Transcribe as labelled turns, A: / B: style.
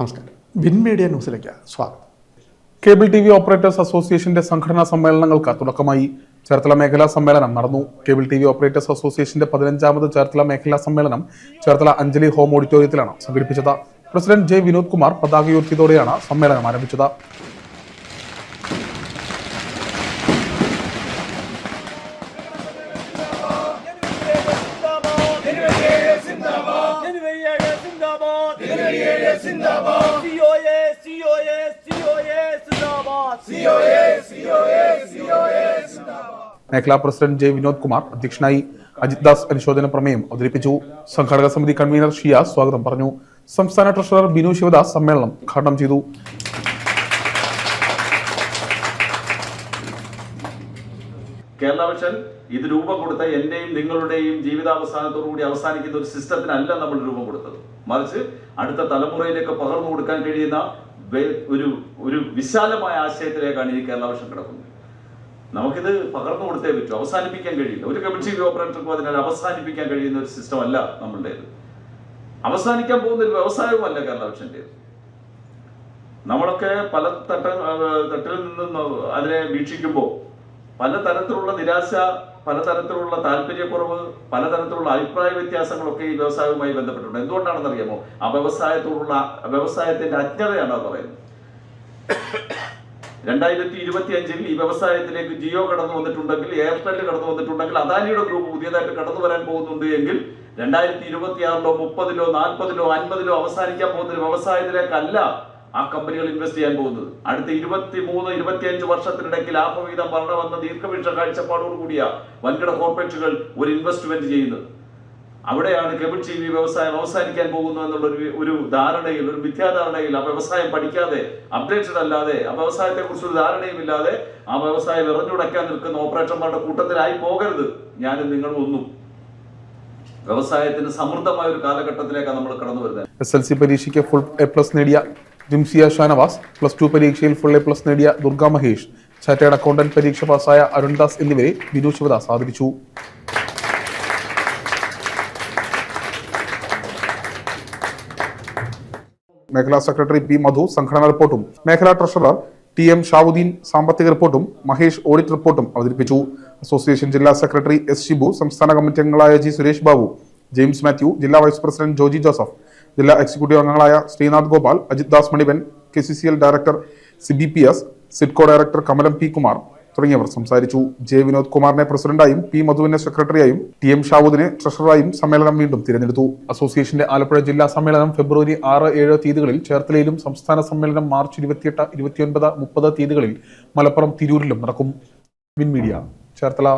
A: നമസ്കാരം. Win media ന്യൂസിലേക്ക് സ്വാഗതം.
B: കേബിൾ ടി വി ഓപ്പറേറ്റേഴ്സ് അസോസിയേഷന്റെ സംഘടനാ സമ്മേളനങ്ങൾക്ക് തുടക്കമായി ചേർത്തല മേഖലാ സമ്മേളനം നടന്നു. കേബിൾ ടി വി ഓപ്പറേറ്റേഴ്സ് അസോസിയേഷന്റെ പതിനഞ്ചാമത് ചേർത്തല മേഖലാ സമ്മേളനം ചേർത്തല അഞ്ജലി ഹോം ഓഡിറ്റോറിയത്തിലാണ് സംഘടിപ്പിച്ചത്. പ്രസിഡന്റ് ജെ വിനോദ് കുമാർ പതാക ഉയർത്തിയതോടെയാണ് സമ്മേളനം ആരംഭിച്ചത്. മേഖലാ പ്രസിഡന്റ് ജെ വിനോദ് കുമാർ അധ്യക്ഷനായി അജിത് ദാസ് അനുശോചന പ്രമേയം അവതരിപ്പിച്ചു. സംഘാടക സമിതി കൺവീനർ ഷിയാസ് സ്വാഗതം പറഞ്ഞു. സംസ്ഥാന ട്രഷറർ ബിനു ശിവദാസ് സമ്മേളനം ഉദ്ഘാടനം ചെയ്തു.
C: കേരള വിഷൻ ഇത് രൂപം കൊടുത്ത എന്റെയും നിങ്ങളുടെയും ജീവിതാവസാനത്തോടുകൂടി അവസാനിക്കുന്ന ഒരു സിസ്റ്റത്തിനല്ല നമ്മൾ രൂപം കൊടുത്തത്. മറിച്ച് അടുത്ത തലമുറയിലേക്ക് പകർന്നു കൊടുക്കാൻ കഴിയുന്ന ഒരു ഒരു വിശാലമായ ആശയത്തിലേക്കാണ് ഈ കേരള വർഷം കിടക്കുന്നത്. നമുക്കിത് പകർന്നു കൊടുത്തേ പറ്റൂ അവസാനിപ്പിക്കാൻ കഴിയില്ല. ഒരു കമ്മ്യൂണിറ്റി ഓപ്പറേറ്റർക്കും അതിനാൽ അവസാനിപ്പിക്കാൻ കഴിയുന്ന ഒരു സിസ്റ്റം അല്ല നമ്മളുടേത്. അവസാനിക്കാൻ പോകുന്ന ഒരു വ്യവസായവുമല്ല കേരള വിഷന്റേത് നമ്മളൊക്കെ പല തട്ട തട്ടിൽ നിന്ന് അതിനെ വീക്ഷിക്കുമ്പോൾ പലതരത്തിലുള്ള നിരാശ പലതരത്തിലുള്ള താല്പര്യക്കുറവ് പലതരത്തിലുള്ള അഭിപ്രായ വ്യത്യാസങ്ങളൊക്കെ ഈ വ്യവസായവുമായി ബന്ധപ്പെട്ടുണ്ട് എന്തുകൊണ്ടാണെന്ന് അറിയാമോ ആ വ്യവസായത്തോടുള്ള വ്യവസായത്തിന്റെ അജ്ഞതയാണ് അത് പറയുന്നത്? രണ്ടായിരത്തി ഇരുപത്തി അഞ്ചിൽ ഈ വ്യവസായത്തിലേക്ക് ജിയോ കടന്നു വന്നിട്ടുണ്ടെങ്കിൽ എയർടെൽ കടന്നു വന്നിട്ടുണ്ടെങ്കിൽ അദാനിയുടെ ഗ്രൂപ്പ് പുതിയതായിട്ട് കടന്നു വരാൻ പോകുന്നുണ്ട് എങ്കിൽ രണ്ടായിരത്തി ഇരുപത്തി ആറിലോ മുപ്പതിലോ നാൽപ്പതിലോ അൻപതിലോ അവസാനിക്കാൻ പോകുന്ന വ്യവസായത്തിലേക്കല്ല ആ കമ്പനികൾ ഇൻവെസ്റ്റ് ചെയ്യാൻ പോകുന്നത്. അടുത്ത ഇരുപത്തി മൂന്ന് ഇരുപത്തിയഞ്ച് വർഷത്തിനിടയ്ക്ക് ലാഭവിഹിതം വരണമെന്ന ദീർഘവീക്ഷ കാഴ്ചപ്പാടോട് കൂടിയ വൻകിട കോർപ്പറേറ്റുകൾ ഒരു ഇൻവെസ്റ്റ്മെന്റ് ചെയ്യുന്നത്. അവിടെയാണ് കേബിൾ ടി വി വ്യവസായം അവസാനിക്കാൻ പോകുന്നു എന്നുള്ള ഒരു ധാരണയിൽ ഒരു മിഥ്യാധാരണയിൽ ആ വ്യവസായം പഠിക്കാതെ അപ്ഡേറ്റഡ് അല്ലാതെ ആ വ്യവസായത്തെ കുറിച്ച് ഒരു ധാരണയും ഇല്ലാതെ ആ വ്യവസായം എറിഞ്ഞുടയ്ക്കാൻ നിൽക്കുന്ന ഓപ്പറേറ്റർമാരുടെ കൂട്ടത്തിലായി പോകരുത്. ഞാനും നിങ്ങളും ഒന്നും. വ്യവസായത്തിന് സമൃദ്ധമായ ഒരു കാലഘട്ടത്തിലേക്കാണ് നമ്മൾ കടന്നു വരുന്നത്.
B: എസ് എൽ സി പരീക്ഷയ്ക്ക് ഫുൾ എ പ്ലസ് നേടിയ ജിംസിയ ഷാനവാസ് പ്ലസ് ടു പരീക്ഷയിൽ ഫുൾ എ പ്ലസ് നേടിയ ദുർഗ മഹേഷ് ചാറ്റേഡ് അക്കൗണ്ടന്റ് പരീക്ഷ പാസ്സായ അരുൺദാസ് എന്നിവരെ ബിനു ശിവദാസ് ആദരിച്ചു. മേഖലാ സെക്രട്ടറി പി മധു സംഘടനാ റിപ്പോർട്ടും മേഖലാ ട്രഷറർ ടി എം ഷാവുദ്ദീൻ സാമ്പത്തിക റിപ്പോർട്ടും മഹേഷ് ഓഡിറ്റ് റിപ്പോർട്ടും അവതരിപ്പിച്ചു. അസോസിയേഷൻ ജില്ലാ സെക്രട്ടറി എസ് ഷിബു സംസ്ഥാന കമ്മിറ്റി അംഗങ്ങളായ ജി സുരേഷ് ബാബു ജെയിംസ് മാത്യു ജില്ലാ വൈസ് പ്രസിഡന്റ് ജോജി ജോസഫ് ജില്ലാ എക്സിക്യൂട്ടീവ് അംഗങ്ങളായ Srinath Gopal Ajith Das Manivan K C C L director C B P S SIDCO director Kamalam P Kumar തുടങ്ങിയവർ സംസാരിച്ചു. ജെ വിനോദ് കുമാറിനെ പ്രസിഡന്റായും പി മധുവിനെ സെക്രട്ടറിയായും ടി എം ഷാവൂദിനെ ട്രഷററായും സമ്മേളനം വീണ്ടും തിരഞ്ഞെടുത്തു. അസോസിയേഷന്റെ ആലപ്പുഴ ജില്ലാ സമ്മേളനം ഫെബ്രുവരി ആറ് ഏഴ് തീയതികളിൽ ചേർത്തലയിലും സംസ്ഥാന സമ്മേളനം മാർച്ച് ഇരുപത്തിയെട്ട് ഇരുപത്തിയൊൻപത് മുപ്പത് തീയതികളിൽ മലപ്പുറം തിരൂരിലും നടക്കും. Win media Cherthala.